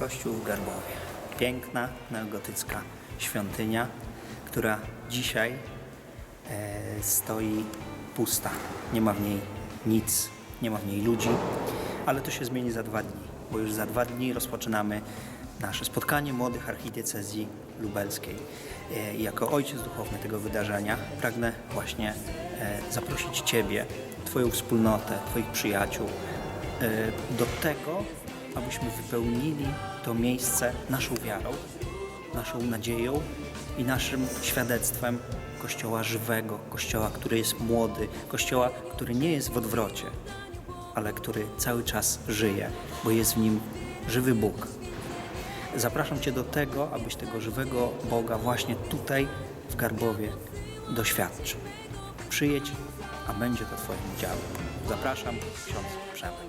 Kościół w Garbowie. Piękna, neogotycka świątynia, która dzisiaj e, stoi pusta. Nie ma w niej nic, nie ma w niej ludzi, ale to się zmieni za dwa dni, bo już za dwa dni rozpoczynamy nasze spotkanie młodych archidiecezji lubelskiej. E, jako ojciec duchowny tego wydarzenia pragnę właśnie e, zaprosić Ciebie, Twoją wspólnotę, Twoich przyjaciół e, do tego, abyśmy wypełnili to miejsce naszą wiarą, naszą nadzieją i naszym świadectwem Kościoła żywego, Kościoła, który jest młody, Kościoła, który nie jest w odwrocie, ale który cały czas żyje, bo jest w nim żywy Bóg. Zapraszam Cię do tego, abyś tego żywego Boga właśnie tutaj w Garbowie doświadczył. Przyjedź, a będzie to Twoim udziałem. Zapraszam, ksiądz Przemek.